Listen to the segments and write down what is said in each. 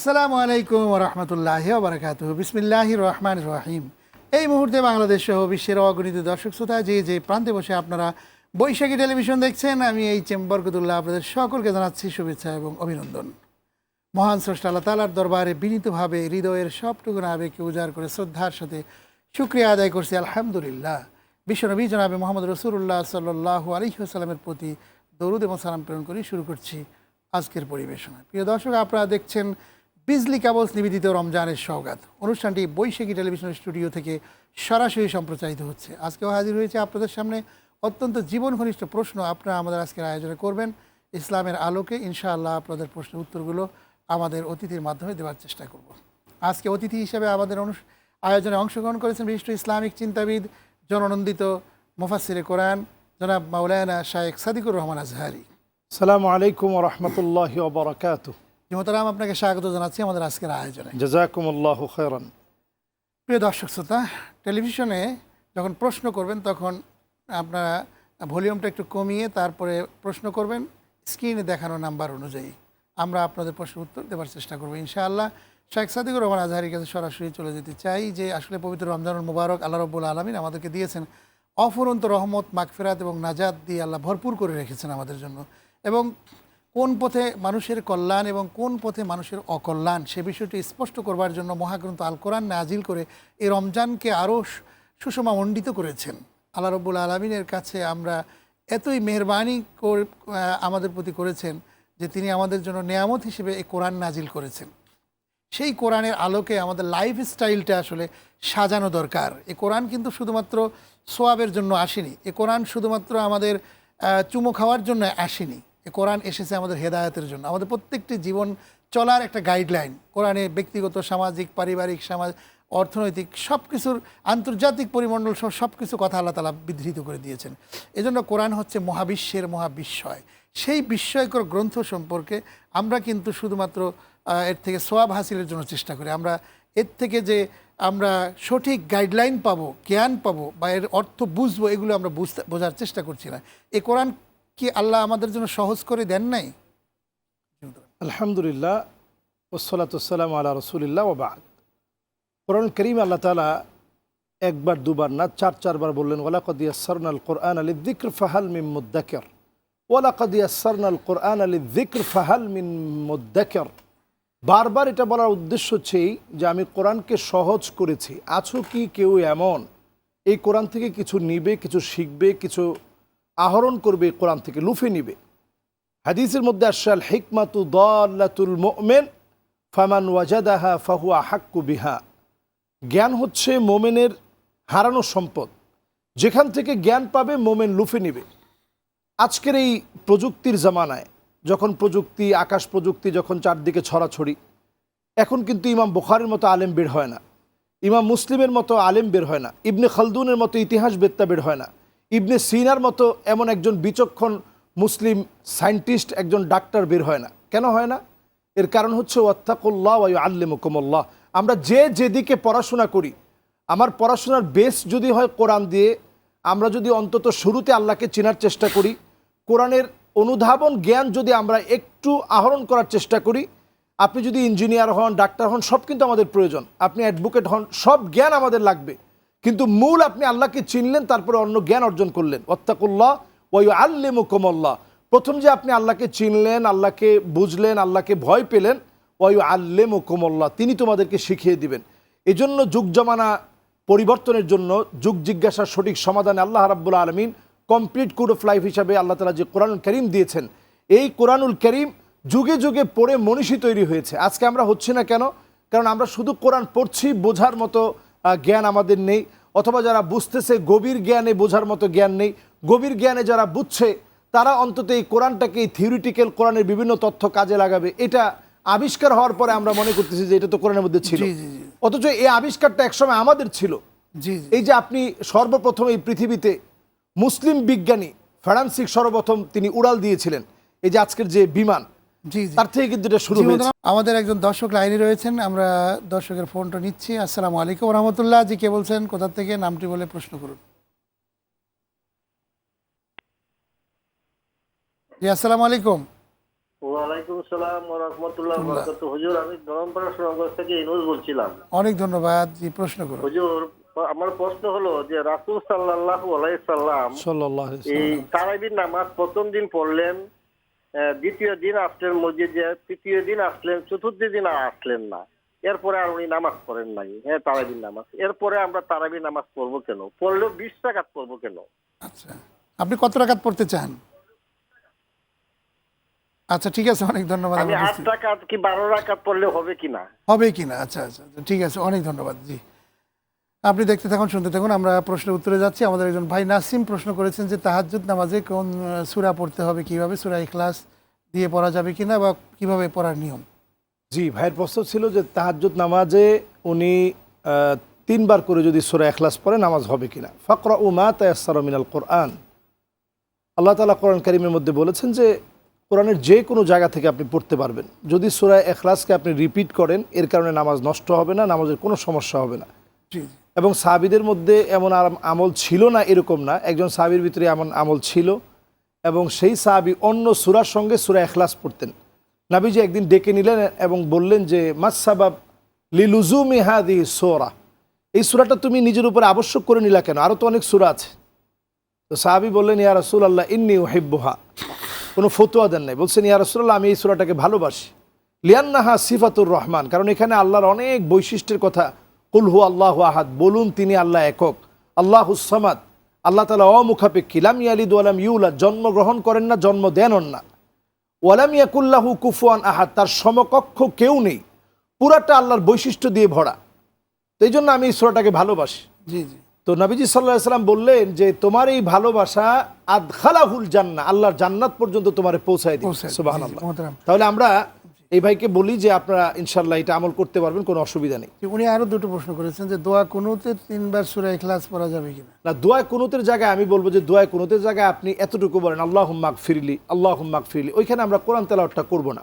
আসসালামু আলাইকুম রহমতুল্লাহ বারকাত বিসমিল্লাহ রহমান রহিম। এই মুহূর্তে বাংলাদেশ সহ বিশ্বের অগণিত দর্শক শ্রোতা, যে যে প্রান্তে বসে আপনারা বৈশাখী টেলিভিশন দেখছেন, আমি এই চেম্বরকতুল্লাহ আপনাদের সকলকে জানাচ্ছি শুভেচ্ছা এবং অভিনন্দন। মহান স্রষ্টা আল্লাহ তালার দরবারে বিনীতভাবে হৃদয়ের সবটুকু আবেগকে উজাড় করে শ্রদ্ধার সাথে শুক্রিয়া আদায় করছি, আলহামদুলিল্লাহ। বিশ্বনবী জনাবে মোহাম্মদ রসুল্লাহ সাল্লাহ আলহিহাস্লামের প্রতি দরুদ এবং সালাম প্রেরণ করি, শুরু করছি আজকের পরিবেশনা প্রিয় দর্শক, আপনারা দেখছেন বিজলি কাবলস নিবেদিত রমজানের সৌগাত অনুষ্ঠানটি বৈশাখী টেলিভিশন স্টুডিও থেকে সরাসরি সম্প্রচারিত হচ্ছে। আজকেও হাজির হয়েছে আপনাদের সামনে অত্যন্ত জীবন ঘনিষ্ঠ প্রশ্ন আপনারা আমাদের আজকের আয়োজনে করবেন। ইসলামের আলোকে ইনশাআল্লাহ আপনাদের প্রশ্নের উত্তরগুলো আমাদের অতিথির মাধ্যমে দেওয়ার চেষ্টা করব। আজকে অতিথি হিসেবে আমাদের অনু- আয়োজনে অংশগ্রহণ করেছেন বিশিষ্ট ইসলামিক চিন্তাবিদ, জননন্দিত মুফাসিরে কোরআন, জনাব মাওলানা শায়েখ সাদিকুর রহমান আজহারি। সালামু আলাইকুম রহমতুল্লাহ মোহতারাম আপনাকে স্বাগত জানাচ্ছি আমাদের আজকের আয়োজনে। জাজাকুমুল্লাহ খৈরান প্রিয় দর্শক শ্রোতা টেলিভিশনে যখন প্রশ্ন করবেন তখন আপনারা ভলিউমটা একটু কমিয়ে তারপরে প্রশ্ন করবেন স্ক্রিনে দেখানো নাম্বার অনুযায়ী। আমরা আপনাদের প্রশ্নের উত্তর দেওয়ার চেষ্টা করব ইনশাআল্লাহ। শেখ সাদিকুর রহমান আজহারির কাছে সরাসরি চলে যেতে চাই যে আসলে পবিত্র রমজানুল মুবারক আল্লাহ রব্বুল আলমিন আমাদেরকে দিয়েছেন অফুরন্ত রহমত মাগফিরাত এবং নাজাদ দিয়ে আল্লাহ ভরপুর করে রেখেছেন আমাদের জন্য। এবং কোন পথে মানুষের কল্যাণ এবং কোন পথে মানুষের অকল্যাণ, সে বিষয়টি স্পষ্ট করবার জন্য মহাগ্রন্থ আল কোরআন নাজিল করে এই রমজানকে আরও সুষমা মণ্ডিত করেছেন। আল্লাহ রব্বুল আলমিনের কাছে আমরা এতই মেহরবানি আমাদের প্রতি করেছেন যে তিনি আমাদের জন্য নেয়ামত হিসেবে এই কোরআন নাজিল করেছেন। সেই কোরআনের আলোকে আমাদের লাইফ স্টাইলটা আসলে সাজানো দরকার। এ কোরআন কিন্তু শুধুমাত্র সোয়াবের জন্য আসেনি। এ কোরআন শুধুমাত্র আমাদের চুমো খাওয়ার জন্য আসেনি। এ কোরআন এসেছে আমাদের হেদায়তের জন্য। আমাদের প্রত্যেকটি জীবন চলার একটা গাইডলাইন কোরআনে ব্যক্তিগত, সামাজিক, পারিবারিক, সমাজ, অর্থনৈতিক সব কিছুর আন্তর্জাতিক পরিমণ্ডল সহ সব কিছু কথা আল্লাহ তালা বিধৃত করে দিয়েছেন। এজন্য কোরআন হচ্ছে মহাবিশ্বের মহাবিস্ময় সেই বিস্ময়কর গ্রন্থ সম্পর্কে আমরা কিন্তু শুধুমাত্র এর থেকে সোয়াব হাসিলের জন্য চেষ্টা করি। আমরা এর থেকে যে আমরা সঠিক গাইডলাইন পাবো, জ্ঞান পাবো বা এর অর্থ বুঝব, এগুলো আমরা বুঝতে, বোঝার চেষ্টা করছি না। এই কোরআন কি আল্লাহ আমাদের জন্য সহজ করে দেন নাই? আলহামদুলিল্লাহ ওসলাতাম আল্লাহ রসুলিল্লাহ ওবাদ কোরআন করিম আল্লাহ তালা একবার, দুবার না, চার, চারবার বললেন ওলা কদিয়া সরনাল কোরআন আলী দিক্র ফাহাল মিম মুদ্দাকের। ওলা কদিয়া সরনাল কোরআন আলী দিক্র ফাহাল মিন মুদ্দাকের। বারবার এটা বলার উদ্দেশ্য হচ্ছেই যে আমি কোরআনকে সহজ করেছি। আছো কি কেউ এমন? এই কোরআন থেকে কিছু নিবে, কিছু শিখবে, কিছু আহরণ করবে, কোরআন থেকে লুফে নিবে। হাদিসের মধ্যে আসাল হিকমাতু দল্লাতুল মোমেন, ফামান ওয়াজাদাহা ফাহুয়া হাক্কু বিহা। জ্ঞান হচ্ছে মোমেনের হারানো সম্পদ। যেখান থেকে জ্ঞান পাবে, মোমেন লুফে নিবে। আজকের এই প্রযুক্তির জামানায়, যখন প্রযুক্তি, আকাশ প্রযুক্তি, যখন চারদিকে ছড়াছড়ি, এখন কিন্তু ইমাম বুখারের মতো আলেম বের হয় না। ইমাম মুসলিমের মতো আলেম বের হয় না। ইবনে খালদুনের মতো ইতিহাস বেত্তা বের হয় না। ইবনে সিনার মতো এমন একজন বিচক্ষণ মুসলিম সায়েন্টিস্ট, একজন ডাক্তার বের হয় না। কেন হয় না? এর কারণ হচ্ছে, ওয়াত্তাকুল্লাহ ওয়াই আল্লিমুকুমুল্লাহ আমরা যে যেদিকে পড়াশোনা করি, আমার পড়াশোনার বেস যদি হয় কোরআন দিয়ে, আমরা যদি অন্তত শুরুতে আল্লাহকে চেনার চেষ্টা করি, কোরআনের অনুধাবন জ্ঞান যদি আমরা একটু আহরণ করার চেষ্টা করি, আপনি যদি ইঞ্জিনিয়ার হন, ডাক্তার হন, সব কিন্তু আমাদের প্রয়োজন। আপনি অ্যাডভোকেট হন, সব জ্ঞান আমাদের লাগবে। কিন্তু মূল আপনি আল্লাহকে চিনলেন, তারপরে অন্য জ্ঞান অর্জন করলেন। অত্তাকুল্লাহ ওই আল্লেমুকমল্লাহ প্রথম যে আপনি আল্লাহকে চিনলেন, আল্লাহকে বুঝলেন, আল্লাহকে ভয় পেলেন ওই আল্লেমুকমল্লাহ তিনি তোমাদেরকে শিখিয়ে দিবেন। এজন্য যুগ জমানা পরিবর্তনের জন্য, যুগ জিজ্ঞাসার সঠিক সমাধানে আল্লাহ রাব্বুল আলমিন কমপ্লিট কোড অফ লাইফ হিসাবে আল্লাহ তালা যে কোরআনুল করিম দিয়েছেন, এই কোরআনুল করিম যুগে যুগে পড়ে মনীষী তৈরি হয়েছে। আজকে আমরা হচ্ছি না কেন? কারণ আমরা শুধু কোরআন পড়ছি, বোঝার মতো জ্ঞান আমাদের নেই। অথবা যারা বুঝতেছে গভীর জ্ঞানে বোঝার মতো জ্ঞান নেই গভীর জ্ঞানে যারা বুঝছে তারা অন্তত এই কোরআনটাকে এই থিওরিটিক্যাল কোরআনের বিভিন্ন তথ্য কাজে লাগাবে। এটা আবিষ্কার হওয়ার পরে আমরা মনে করতেছি যে এটা তো কোরআনের মধ্যে ছিল। অথচ এই আবিষ্কারটা একসময় আমাদের ছিল। এই যে আপনি সর্বপ্রথম এই পৃথিবীতে মুসলিম বিজ্ঞানী ফ্রান্সিক সর্বপ্রথম তিনি উড়াল দিয়েছিলেন। এই যে আজকের যে বিমান জি জি। তার থেকে কিন্তু এটা শুরু হয়েছে। আমাদের একজন দর্শক লাইনে রয়েছেন আমরা দর্শকের ফোনটা নিচ্ছি। আসসালামু আলাইকুম রহমতুল্লাহ। জি কে বলছেন? কোথা থেকে? নামটি বলে প্রশ্ন করুন। জি আসসালামু আলাইকুম। ওয়ালাইকুম সালাম ওয়া রাহমাতুল্লাহ। ওয়া বারাকাতুহু। হুজুর আমি ধরমপাড়া সুনামগঞ্জ থেকে ইনুস বলছিলাম। অনেক ধন্যবাদ। জি প্রশ্ন করুন। হুজুর আমার প্রশ্ন হলো যে রাসূল সাল্লাল্লাহু আলাইহি সাল্লাম সাল্লাহ এই তারাবির নামাজ প্রথম দিন পড়লেন দ্বিতীয় দিন আসলেন মসজিদে তৃতীয় দিন আসলেন চতুর্থ দিন আর আসলেন না। এরপরে আর উনি নামাজ পড়েন নাই। হ্যাঁ তারাবির নামাজ। এরপরে আমরা তারাবির নামাজ পড়ব কেন? পড়লেও বিশ টাকাত পড়ব কেন? আচ্ছা। আপনি কত রাকাত পড়তে চান? আচ্ছা ঠিক আছে অনেক ধন্যবাদ আমি আট টাকাত কি বারো টাকাত পড়লে হবে কিনা? হবে কিনা? আচ্ছা আচ্ছা আচ্ছা, ঠিক আছে অনেক ধন্যবাদ জি। আপনি দেখতে থাকুন শুনতে থাকুন। আমরা প্রশ্নের উত্তরে যাচ্ছি। আমাদের একজন ভাই নাসিম প্রশ্ন করেছেন যে তাহাজ্জুদ নামাজে কোন সুরা পড়তে হবে কীভাবে? সুরা ইখলাস দিয়ে পড়া যাবে কিনা বা কীভাবে পড়ার নিয়ম? জি ভাইয়ের প্রশ্ন ছিল যে তাহাজ্জুদ নামাজে উনি তিনবার করে যদি সুরা এখলাস পড়ে নামাজ হবে কিনা? ফকরা উমা তায়াসার মিনাল কোরআন। আল্লাহ তালা কোরআন কারিমের মধ্যে বলেছেন যে কোরআনের যে কোনো জায়গা থেকে আপনি পড়তে পারবেন। যদি সুরা এখলাসকে আপনি রিপিট করেন এর কারণে নামাজ নষ্ট হবে না নামাজের কোনো সমস্যা হবে না। জি জি। এবং সাহাবিদের মধ্যে এমন আমল ছিল না এরকম না। একজন সাহাবির ভিতরে এমন আমল ছিল এবং সেই সাহাবি অন্য সুরার সঙ্গে সুরা এখলাস পড়তেন। নাবিজি একদিন ডেকে নিলেন এবং বললেন যে মাসাবাব লিলুজুমি হাদি সোরা? এই সুরাটা তুমি নিজের উপরে আবশ্যক করে নিলা কেন? আরও তো অনেক সুরা আছে। তো সাহাবি বললেন, ইয়া রসুল আল্লাহ ইন্নি ওহেব্বহা কোনো ফতুয়া দেন নাই। বলছেন, ইয়া রসুল্লাহ আমি এই সুরাটাকে ভালোবাসি। লিয়ান্নাহা সিফাতুর রহমান, কারণ এখানে আল্লাহর অনেক বৈশিষ্ট্যের কথা কুলহু আল্লাহ আহাদ বলুন তিনি আল্লাহ একক। আল্লাহ হুসামাদ আল্লাহ তালা অমুখাপেক্ষী। লাম ইয়ালিদ ওয়ালাম ইউলা জন্মগ্রহণ করেন না জন্ম দেনন না। ওয়ালাম ইয়াকুল্লাহু কুফুয়ান আহাদ তার সমকক্ষ কেউ নেই। পুরাটা আল্লাহর বৈশিষ্ট্য দিয়ে ভরা। তো এই জন্য আমি এই সুরাটাকে ভালোবাসি। জি জি। তো নবীজি সাল্লাহ সাল্লাম বললেন যে তোমার এই ভালোবাসা আদখালাহুল জান্না আল্লাহর জান্নাত পর্যন্ত তোমার পৌঁছায় মোহতারাম। তাহলে আমরা এই ভাইকে বলি যে আপনারা ইনশাল্লাহ এটা আমল করতে পারবেন কোনো অসুবিধা নেই। উনি আরও দুটো প্রশ্ন করেছেন যে দোয়া কোনোতে তিনবার সুরা এখলাস পড়া যাবে কিনা। না দোয়া কোনোতের জায়গায় আমি বলব যে দোয়া কোনোতের জায়গায় আপনি এতটুকু বলেন আল্লাহ হুম্মাক ফিরলি আল্লাহ হুম্মাক ফিরলি ওইখানে আমরা কোরআন তেলাওয়াতটা করব না।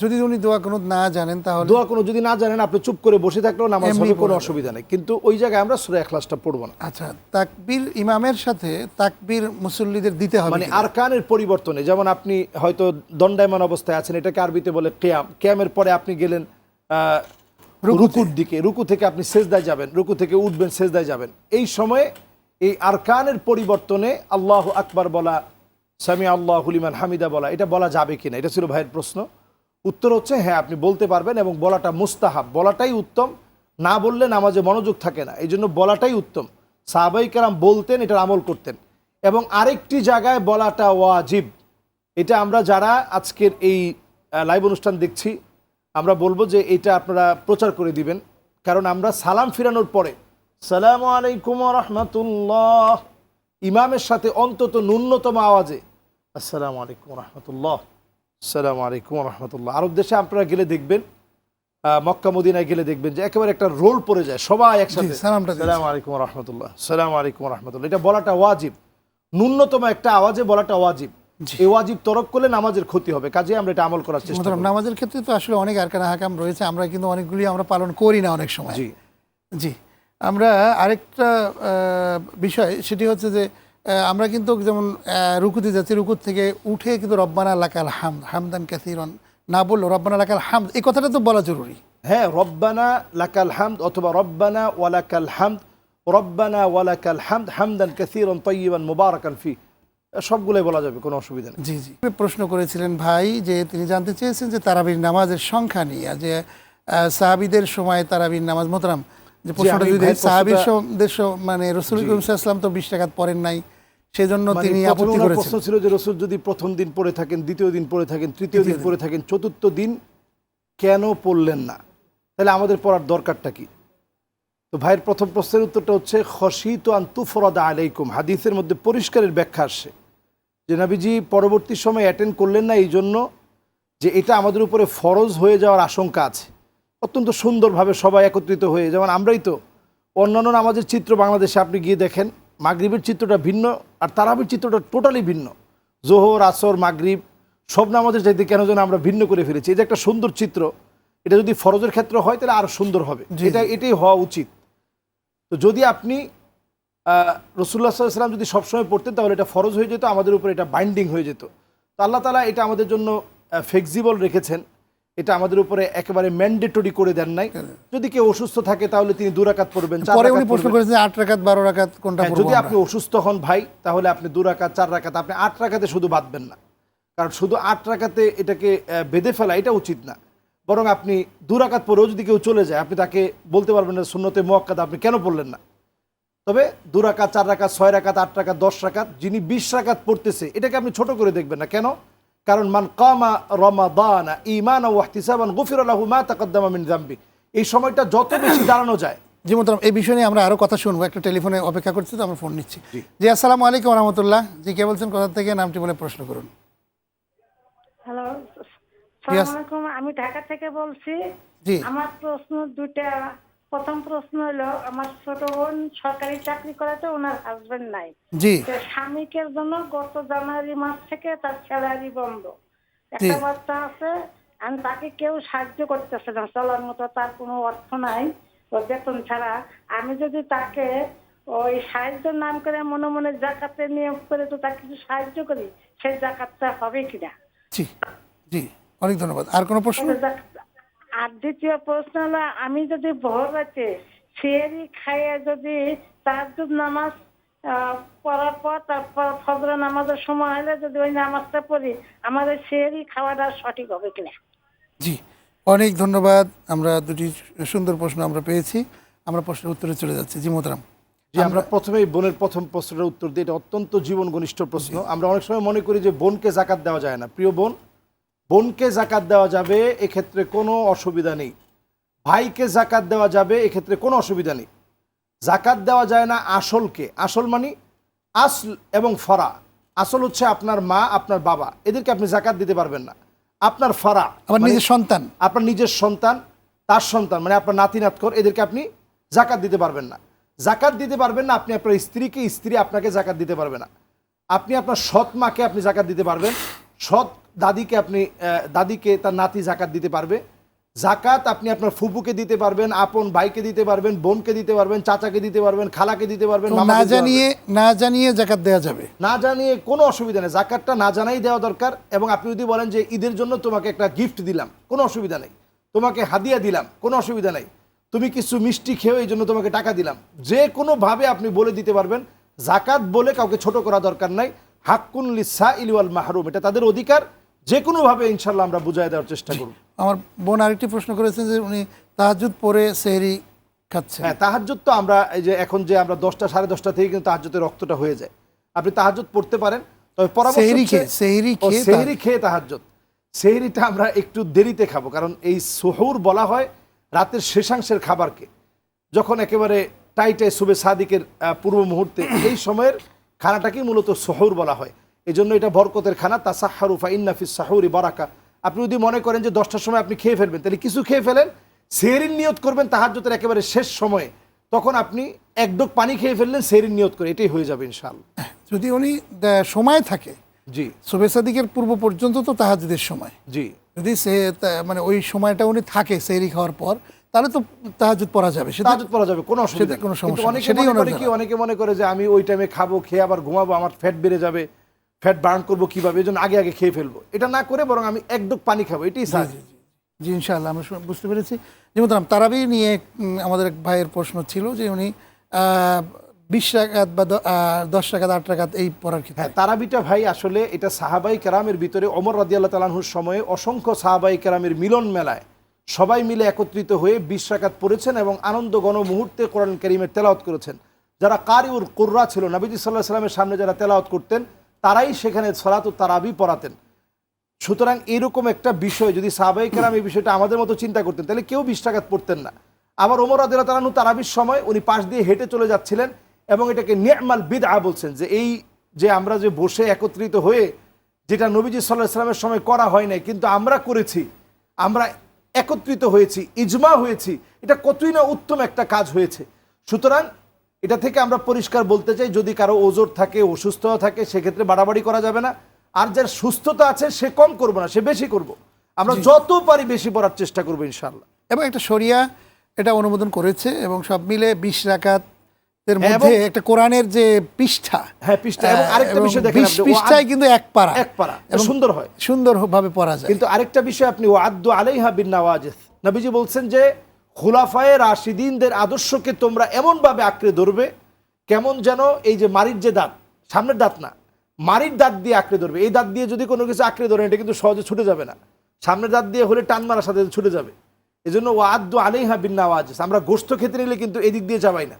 যদি উনি দোয়া কোনো না জানেন তাহলে দোয়া কোনো যদি না জানেন আপনি চুপ করে বসে থাকলেও নামাজ হবে কোনো অসুবিধা নেই। কিন্তু ওই জায়গায় আমরা সুরা এখলাসটা পড়ব না। আচ্ছা তাকবীর ইমামের সাথে তাকবীর মুসল্লিদের দিতে হবে মানে আরকানের পরিবর্তনে যেমন আপনি হয়তো দণ্ডায়মান অবস্থায় আছেন এটাকে আরবিতে বলে কেয়াম। কেয়ামের পরে আপনি গেলেন রুকুর দিকে রুকু থেকে আপনি সেজদায় যাবেন রুকু থেকে উঠবেন সেজদায় যাবেন। এই সময়ে এই আরকানের পরিবর্তনে আল্লাহ আকবার বলা সামি আল্লাহ হুলিমান হামিদা বলা এটা বলা যাবে কিনা? এটা ছিল ভাইয়ের প্রশ্ন। উত্তর হচ্ছে হ্যাঁ আপনি বলতে পারবেন এবং বলাটা মুস্তাহাব। বলাটাই উত্তম, না বললে নামাজে মনোযোগ থাকে না। এই জন্য বলাটাই উত্তম। সাহাবাই কারাম বলতেন, এটার আমল করতেন। এবং আরেকটি জায়গায় বলাটা ওয়াজিব। এটা আমরা যারা আজকের এই লাইভ অনুষ্ঠান দেখছি, আমরা বলব যে এটা আপনারা প্রচার করে দিবেন। কারণ আমরা সালাম ফিরানোর পরে, সালাম আলাইকুম রহমতুল্লাহ, ইমামের সাথে অন্তত ন্যূনতম আওয়াজে, আসসালামু আলাইকুম রহমতুল্লাহ। আসসালামু আলাইকুম রহমতুল্লাহ আরব দেশে আপনারা গেলে দেখবেন মক্কা মদিনায় গেলে দেখবেন যে একেবারে একটা রোল পড়ে যায় সবাই একসাথে। সালাম আলাইকুম রহমতুল্লাহ সালাম আলাইকুম রহমতুল্লাহ এটা বলাটা ওয়াজিব। ন্যূনতম একটা আওয়াজে বলাটা ওয়াজিব। এই ওয়াজিব তরক করলে নামাজের ক্ষতি হবে কাজে আমরা এটা আমল করার চেষ্টা করব। নামাজের ক্ষেত্রে তো আসলে অনেক আরকানা হাকাম রয়েছে আমরা কিন্তু অনেকগুলি আমরা পালন করি না অনেক সময়। জি। জি আমরা আরেকটা বিষয় সেটি হচ্ছে যে আমরা কিন্তু যেমন রুকুতে যাচ্ছি রুকুত থেকে উঠে কিন্তু রব্বানা লাকাল হাম হামদান কাসিরন না বলল রব্বানা লাকাল হাম এই কথাটা তো বলা জরুরি। হ্যাঁ রব্বানা লাকাল হামদ অথবা রব্বানা ওয়ালাকাল হামদ রব্বানা ওয়ালাকাল হামদ হামদান কাসীরান তাইয়িবান মুবারাকান ফি সবগুলোই বলা যাবে কোনো অসুবিধা নেই। জি জি। প্রশ্ন করেছিলেন ভাই যে তিনি জানতে চেয়েছেন যে তারাবির নামাজের সংখ্যা নিয়ে যে সাহাবিদের সময় তারাবির নামাজ মোতরাম যে প্রশ্নটা যদি সাহাবির দেশ মানে রসুল ইসলাম তো বিশ টাকা পড়েন নাই সেজন্য মানে তিনি আপত্তি করেছেন। প্রশ্ন ছিল যে রসুল যদি প্রথম দিন পড়ে থাকেন দ্বিতীয় দিন পড়ে থাকেন তৃতীয় দিন পড়ে থাকেন চতুর্থ দিন কেন পড়লেন না? তাহলে আমাদের পড়ার দরকারটা কি? তো ভাইয়ের প্রথম প্রশ্নের উত্তরটা হচ্ছে খসিত আন্তুফরদা আলাইকুম। হাদিসের মধ্যে পরিষ্কারের ব্যাখ্যা আসছে। যে নাবিজি পরবর্তী সময় অ্যাটেন্ড করলেন না এই জন্য যে এটা আমাদের উপরে ফরজ হয়ে যাওয়ার আশঙ্কা আছে। অত্যন্ত সুন্দরভাবে সবাই একত্রিত হয়ে যেমন আমরাই তো অন্যান্য নামাজের চিত্র বাংলাদেশে আপনি গিয়ে দেখেন মাগরিবের চিত্রটা ভিন্ন আর তারাবির চিত্রটা টোটালি ভিন্ন। জোহর আসর মাগরিব সব নামাজের চাইতে কেন যেন আমরা ভিন্ন করে ফেলেছি। এটা একটা সুন্দর চিত্র এটা যদি ফরজের ক্ষেত্রে হয় তাহলে আরও সুন্দর হবে। এটা এটাই হওয়া উচিত। তো যদি আপনি রসুল্লাহ সাল্লাম যদি সবসময় পড়তেন তাহলে এটা ফরজ হয়ে যেত আমাদের উপর এটা বাইন্ডিং হয়ে যেত। তো আল্লাহ তালা এটা আমাদের জন্য ফ্লেক্সিবল রেখেছেন। এটা আমাদের উপরে একেবারে ম্যান্ডেটরি করে দেন নাই। যদি কেউ অসুস্থ থাকে তাহলে তিনি দু রাকাত পড়বেন পরে উনি প্রশ্ন করেছেন আট রাকাত বারো রাকাত কোনটা হ্যাঁ, যদি আপনি অসুস্থ হন ভাই তাহলে আপনি দু রাকাত চার রাকাত আপনি আট রাকাতে শুধু বাঁধবেন না। কারণ শুধু আট রাকাতে এটাকে বেঁধে ফেলা এটা উচিত না। বরং আপনি দু রাকাত পরেও যদি কেউ চলে যায় আপনি তাকে বলতে পারবেন না শূন্যতে মোয়াক্কাদ আপনি কেন পড়লেন না? তবে দু রাকাত চার রাকাত ছয় রাকাত আট রাকাত দশ রাকাত যিনি বিশ রাকাত পড়তেছে এটাকে আপনি ছোট করে দেখবেন না। কেন? কারণ মান কামা রমাদানা ইমান ওয়াহতিসাবান গফির আল্লাহু মা তাকদ্দামা মিন জাম্বি এই সময়টা যত বেশি দাঁড়ানো যায়। জি মোহতারাম এই বিষয় নিয়ে আমরা আরও কথা শুনব। একটা টেলিফোনে অপেক্ষা করছি তো আমরা ফোন নিচ্ছি। জি। আসসালামু আলাইকুম রহমতুল্লাহ। জি কে বলছেন কোথা থেকে? নামটি বলে প্রশ্ন করুন। হ্যালো আমি ঢাকা থেকে বলছি। আমার প্রশ্ন দুইটা প্রথম প্রশ্ন হলো আমার ছোট বোন সরকারি চাকরি করাতে ওনার হাজবেন্ড নাই। জি। স্বামীকের জন্য গত জানুয়ারি মাস থেকে তার স্যালারি বন্ধ। একটা। বাচ্চা আছে আমি তাকে কেউ সাহায্য করতেছে না চলার মতো তার কোনো অর্থ নাই ও বেতন ছাড়া। আমি যদি তাকে ওই সাহায্যের নাম করে মনে মনে জাকাতে নিয়োগ করে তো তাকে কিছু সাহায্য করি সেই জাকাতটা হবে কিনা? জি জি অনেক ধন্যবাদ। আর কোনো প্রশ্ন? আর দ্বিতীয় প্রশ্ন হলো আমি যদি ভোর রাতে সিয়ারি খাইয়ে যদি তাহাজ্জুদ নামাজ আহ, পড়ার পর তারপর ফজর নামাজের সময় হলে যদি ওই নামাজটা পড়ি আমাদের সিয়ারি খাওয়াটা সঠিক হবে কিনা? জি অনেক ধন্যবাদ। আমরা দুটি সুন্দর প্রশ্ন আমরা পেয়েছি। আমরা প্রশ্নের উত্তরে চলে যাচ্ছি। জি মোহতারাম। যে আমরা প্রথমেই বোনের প্রথম প্রশ্নের উত্তর দিই। এটা অত্যন্ত জীবন ঘনিষ্ঠ প্রশ্ন আমরা অনেক সময় মনে করি যে বোনকে জাকাত দেওয়া যায় না। প্রিয় বোন বোনকে জাকাত দেওয়া যাবে এক্ষেত্রে কোনো অসুবিধা নেই। ভাইকে জাকাত দেওয়া যাবে এক্ষেত্রে কোনো অসুবিধা নেই। জাকাত দেওয়া যায় না আসলকে। আসল মানে আসল এবং ফরা। আসল হচ্ছে আপনার মা আপনার বাবা। এদেরকে আপনি জাকাত দিতে পারবেন না। আপনার ফরা আমার মানে নিজের সন্তান। আপনার নিজের সন্তান তার সন্তান মানে আপনার নাতি নাতকর এদেরকে আপনি জাকাত দিতে পারবেন না। জাকাত দিতে পারবেন না আপনি আপনার স্ত্রীকে স্ত্রী আপনাকে জাকাত দিতে পারবে না। আপনি আপনার সৎ মাকে আপনি জাকাত দিতে পারবেন। সৎ দাদিকে আপনি দাদিকে তার নাতি জাকাত দিতে পারবে। জাকাত আপনি আপনার ফুপুকে দিতে পারবেন আপন ভাইকে দিতে পারবেন বোনকে দিতে পারবেন চাচাকে দিতে পারবেন খালাকে দিতে পারবেন না জানিয়ে না জানিয়ে জাকাত দেওয়া যাবে? না জানিয়ে কোনো অসুবিধা নেই। জাকাতটা না জানাই দেওয়া দরকার এবং আপনি যদি বলেন যে ঈদের জন্য তোমাকে একটা গিফট দিলাম কোনো অসুবিধা নেই। তোমাকে হাদিয়া দিলাম কোনো অসুবিধা নেই। তুমি কিছু মিষ্টি খেয়েও এই জন্য তোমাকে টাকা দিলাম। যে কোনোভাবে আপনি বলে দিতে পারবেন। জাকাত বলে কাউকে ছোট করা দরকার নাই। হাক্কুন লিসা ইলওয়াল মাহরুম এটা তাদের অধিকার। যে কোনোভাবে ইনশাল্লাহ আমরা বুঝাই দেওয়ার চেষ্টা করব। আমার বোন আরেকটি প্রশ্ন করেছেন যে উনি তাহাজুদ পরে সেহরি খাচ্ছেন। হ্যাঁ তাহাজ্জুদ তো আমরা এই যে এখন যে আমরা দশটা সাড়ে দশটা থেকে কিন্তু তাহাজ্জুদের রক্তটা হয়ে যায়। আপনি তাহাজ্জুদ পড়তে পারেন তবে পরামর্শ সেহরি খেয়ে সেহরি খেয়ে সেহরি সেহরিটা আমরা একটু দেরিতে খাব কারণ এই সুহুর বলা হয় রাতের শেষাংশের খাবারকে। যখন একেবারে টাইটে সুবে সাদিকের পূর্ব মুহূর্তে এই সময়ের খানাটাকেই মূলত সহুর বলা হয়। এই জন্য এটা বরকতের খানা তা সাহারুফা ইন্নাফিস সাহুরি বারাকা। আপনি যদি মনে করেন যে দশটার সময় আপনি খেয়ে ফেলবেন তাহলে কিছু খেয়ে ফেলেন সেহরির নিয়ত করবেন তাহাজ্জুদের একেবারে শেষ সময়ে। তখন আপনি এক ডোক পানি খেয়ে ফেললেন সেহরির নিয়ত করে এটাই হয়ে যাবে ইনশাল যদি উনি সময় থাকে জি। শুভেচ্ছাদিকের পূর্ব পর্যন্ত তো তাহাজুদের সময়। জি। যদি সে মানে ওই সময়টা উনি থাকে সেহরি খাওয়ার পর তাহলে তো তাহাজুদ পড়া যাবে। সেটা তাহাজুদ পড়া যাবে কোনো অসুবিধা কোনো সমস্যা নেই। অনেকে মনে করে কি অনেকে মনে করে যে আমি ওই টাইমে খাব খেয়ে আবার ঘুমাবো আমার ফ্যাট বেড়ে যাবে ফ্যাট বার্ন করব কীভাবে এই জন্য আগে আগে খেয়ে ফেলব। এটা না করে বরং আমি এক ডুক পানি খাব এটাই সাজ জি ইনশাআল্লাহ আমরা বুঝতে পেরেছি। যেমন তারাবি নিয়ে আমাদের এক ভাইয়ের প্রশ্ন ছিল যে উনি বিশ রাকাত বা দশ রাকাত আট রাকাত এই পড়ার ক্ষেত্রে। হ্যাঁ তারাবিটা ভাই আসলে এটা সাহাবাই কেরামের ভিতরে অমর রাদিয়াল্লাহ তালাহুর সময়ে অসংখ্য সাহাবাই কেরামের মিলন মেলায় সবাই মিলে একত্রিত হয়ে বিশ পড়েছেন এবং আনন্দ গণ মুহূর্তে কোরআন করিমের তেলাওয়াত করেছেন। যারা কারিউর কুর্রা ছিল, নবীজি সাল্লাহ সাল্লামের সামনে যারা তেলাওয়াত করতেন, তারাই সেখানে সলাত ও তারাবি পড়াতেন। সুতরাং এরকম একটা বিষয়, যদি সাহাবাই কেরাম এই বিষয়টা আমাদের মতো চিন্তা করতেন, তাহলে কেউ বিশ টাকাত পড়তেন না। আবার ওমর আদিল্লা তালানু তারাবির সময় উনি পাশ দিয়ে হেঁটে চলে যাচ্ছিলেন এবং এটাকে নিয়মাল বিদ আ বলছেন, যে এই যে আমরা যে বসে একত্রিত হয়ে, যেটা নবীজি সাল্লাহ সাল্লামের সময় করা হয় নাই, কিন্তু আমরা করেছি, আমরা একত্রিত হয়েছি ইজমা হয়েছি এটা কতই না উত্তম একটা কাজ হয়েছে। সুতরাং এটা থেকে আমরা পরিষ্কার বলতে চাই যদি কারও ওজোর থাকে অসুস্থ থাকে সেক্ষেত্রে বাড়াবাড়ি করা যাবে না। আর যার সুস্থতা আছে সে কম করব না সে বেশি করব। আমরা যত পারি বেশি পড়ার চেষ্টা করব ইনশাল্লাহ এবং একটা সরিয়া এটা অনুমোদন করেছে এবং সব মিলে বিশ রাকাত এর হ্যাঁ, মধ্যে একটা কোরআনের যে পৃষ্ঠা হ্যাঁ পৃষ্ঠা এবং আরেকটা বিষয় দেখেন পৃষ্ঠায় কিন্তু এক পারা এক পারা সুন্দর হয়। সুন্দরভাবে পড়া যায়। কিন্তু আরেকটা বিষয় আপনি ওয়াদ্দু আলাইহা বিন নওয়াজিস। নবীজি বলছেন যে খুলাফায়ে রাশিদিনদের আদর্শকে তোমরা এমনভাবে আঁকড়ে ধরবে কেমন যেন এই যে মারির যে দাঁত সামনের দাঁত না মারির দাঁত দিয়ে আঁকড়ে ধরবে। এই দাঁত দিয়ে যদি কোনো কিছু আঁকড়ে ধরে এটা কিন্তু সহজে ছুটে যাবে না। সামনের দাঁত দিয়ে হলে টান মারার সাথে ছুটে যাবে। এই জন্য ওয়াদ্দু আলাইহা বিন নওয়াজিস আমরা গোস্ত খেতে নিলে কিন্তু এদিক দিয়ে যাবাই না।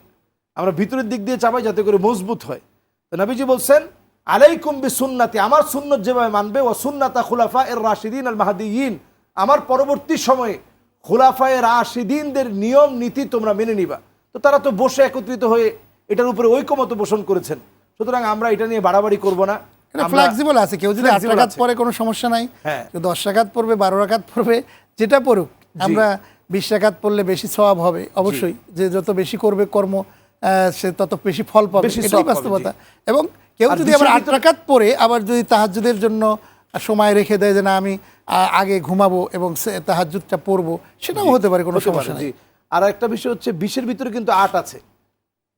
আমরা ভিতরের দিক দিয়ে চাপাই যাতে করে মজবুত হয়। তো নবীজি বলছেন আলাইকুম বি সুন্নাতি আমার সুন্নত যেভাবে মানবে ও সুন্নাতা খুলাফা এর রাশিদিন আল মাহাদিয়িন আমার পরবর্তী সময়ে খুলাফায়ে রাশিদিনদের নিয়ম নীতি তোমরা মেনে নিবা। তো তারা তো বসে একত্রিত হয়ে এটার উপরে ঐকমত পোষণ করেছেন। সুতরাং আমরা এটা নিয়ে বাড়াবাড়ি করব না। ফ্লেক্সিবল আছে কেউ যদি আট flexible পরে কোনো সমস্যা নাই। হ্যাঁ। দশ টাকাত পড়বে বারো টাকাত পড়বে যেটা পড়ুক। আমরা বিশ টাকাত পড়লে বেশি সওয়াব হবে অবশ্যই। যে যত বেশি করবে কর্ম সে তত বেশি ফল পাবে। পাবে, বাস্তবতা। এবং কেউ যদি আবার আট টাকাত পড়ে আবার যদি তাহাজ্জুদের জন্য সময় রেখে দেয় যে না আমি আগে ঘুমাবো এবং তাহাজ্জুদটা পড়ব সেটাও হতে পারে কোনো সমস্যা নেই। আর একটা বিষয় হচ্ছে বিশের ভিতরে কিন্তু আট আছে।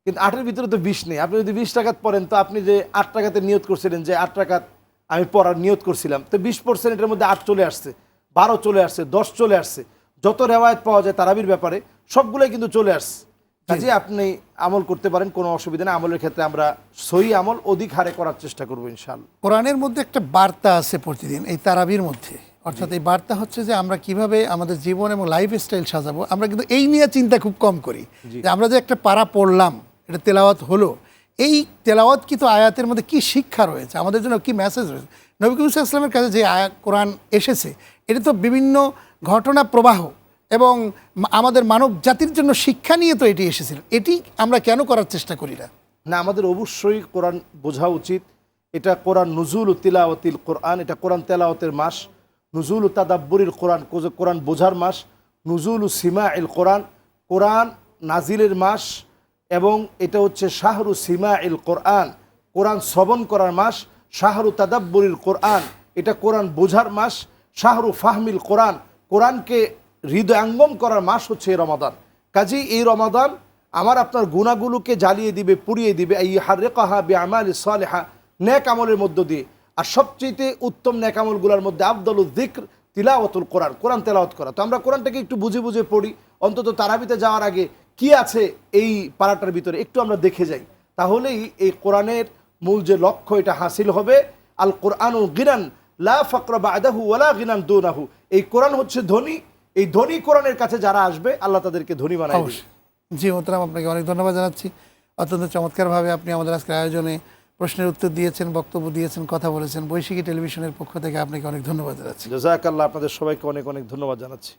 কিন্তু আটের ভিতরে তো বিষ নেই। আপনি যদি বিশ টাকাত পড়েন তো আপনি যে আট টাকাতে নিয়ত করছিলেন যে আট টাকাত আমি পড়ার নিয়ত করছিলাম তো বিশ পার্সেন্ট এটার মধ্যে আট চলে আসছে বারো চলে আসছে দশ চলে আসছে। যত রেওয়ায়ত পাওয়া যায় তারাবির ব্যাপারে সবগুলোই কিন্তু চলে আসছে। কাজে আপনি আমল করতে পারেন কোনো অসুবিধা নেই। আমলের ক্ষেত্রে আমরা সহি আমল অধিক হারে করার চেষ্টা করব ইনশাল্লাহ কোরআনের মধ্যে একটা বার্তা আছে প্রতিদিন এই তারাবির মধ্যে। অর্থাৎ এই বার্তা হচ্ছে যে আমরা কীভাবে আমাদের জীবন এবং লাইফ স্টাইল সাজাবো আমরা কিন্তু এই নিয়ে চিন্তা খুব কম করি। যে আমরা যে একটা পারা পড়লাম এটা তেলাওয়াত হলো এই তেলাওয়াত কিন্তু আয়াতের মধ্যে কি শিক্ষা রয়েছে? আমাদের জন্য কি মেসেজ রয়েছে? নবী সাল্লাল্লাহু কাছে যে আয়া কোরআন এসেছে এটা তো বিভিন্ন ঘটনা প্রবাহ এবং আমাদের মানব জাতির জন্য শিক্ষা নিয়ে তো এটি এসেছিল। এটি আমরা কেন করার চেষ্টা করি না? না, আমাদের অবশ্যই কোরআন বোঝা উচিত। এটা কোরআন নজুল তিলাওয়াতিল কোরআন, এটা কোরআন তেলাওয়াতের মাস। নজুল ও তাদাব্বরিল কোরআন কোরআন বোঝার মাস। নজুল সিমা ইল কোরআন কোরআন নাজিলের মাস এবং এটা হচ্ছে শাহরু সিমা ইল কোরআন কোরআন শ্রবণ করার মাস। শাহরু তাদাব্বরিল কোরআন, এটা কোরআন বোঝার মাস। শাহরু ফাহমিল কোরআন, কোরআনকে হৃদয়াঙ্গম করার মাস হচ্ছে এই রমাদান। কাজেই এই রমাদান আমার আপনার গুণাগুলোকে জ্বালিয়ে দিবে, পুড়িয়ে দিবে, এই হারে কাহা বে আমাল সালেহা ন্যাক আমলের মধ্য দিয়ে। আর সবচেয়ে উত্তম ন্যাক আমলগুলোর মধ্যে আবদুল দিক্র তিলাওয়াতুল কোরআন কোরআন তেলাওয়াত করা। তো আমরা কোরআনটাকে একটু বুঝে বুঝে পড়ি, অন্তত তারাবিতে যাওয়ার আগে কি আছে এই পাড়াটার ভিতরে একটু আমরা দেখে যাই। তাহলেই এই কোরআনের মূল যে লক্ষ্য, এটা হাসিল হবে। আল কোরআন ও গিরান লা ফকর বাদাহু ওয়ালা গিনান দুনাহু। এই কোরআন হচ্ছে ধনী এই ধনী কোরআনের কাছে যারা আসবে আল্লাহ তাদেরকে ধনী বানায় অবশ্যই। জি মোতরাম আপনাকে অনেক ধন্যবাদ জানাচ্ছি। অত্যন্ত চমৎকারভাবে আপনি আমাদের আজকের আয়োজনে প্রশ্নের উত্তর দিয়েছেন বক্তব্য দিয়েছেন কথা বলেছেন। বৈশাখী টেলিভিশনের পক্ষ থেকে আপনাকে অনেক ধন্যবাদ জানাচ্ছি। জাজাকাল্লাহ আপনাদের সবাইকে অনেক অনেক ধন্যবাদ জানাচ্ছি।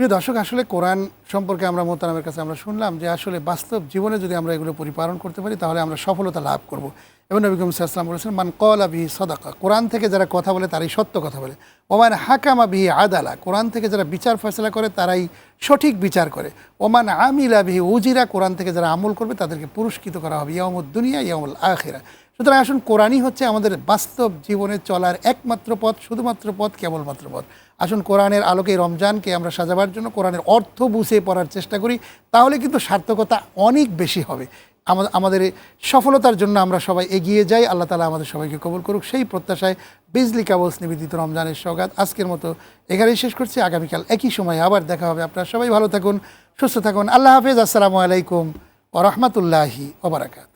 প্রিয় দর্শক, আসলে কোরআন সম্পর্কে আমরা মোহতারামের কাছে আমরা শুনলাম যে আসলে বাস্তব জীবনে যদি আমরা এগুলো পরিপালন করতে পারি, তাহলে আমরা সফলতা লাভ করব। এবং নবী করিম সাল্লাম বলেছেন, মান কলা বিহি সদাকা কোরআন থেকে যারা কথা বলে তারাই সত্য কথা বলে। ওমান হাকামা বিহি আদালা কোরআন থেকে যারা বিচার ফয়সলা করে তারাই সঠিক বিচার করে। ওমান আমিলা বিহি উজিরা কোরআন থেকে যারা আমল করবে তাদেরকে পুরস্কৃত করা হবে। ইয়ামুদ দুনিয়া ইয়ামুল আখেরা সুতরাং আসুন কোরআনই হচ্ছে আমাদের বাস্তব জীবনে চলার একমাত্র পথ, শুধুমাত্র পথ, কেবলমাত্র পথ। আসুন কোরআনের আলোকে রমজানকে আমরা সাজাবার জন্য কোরআনের অর্থ বুঝে পড়ার চেষ্টা করি, তাহলে কিন্তু সার্থকতা অনেক বেশি হবে। আমাদের সফলতার জন্য আমরা সবাই এগিয়ে যাই, আল্লাহ তালা আমাদের সবাইকে কবল করুক। সেই প্রত্যাশায় বিজলি কাবলস নিবেদিত রমজানের সৌগাত আজকের মতো এখানেই শেষ করছি। আগামীকাল একই সময় আবার দেখা হবে। আপনারা সবাই ভালো থাকুন, সুস্থ থাকুন। আল্লাহ হাফেজ। আসসালামু আলাইকুম ও রহমতুল্লাহি ওবরাকাত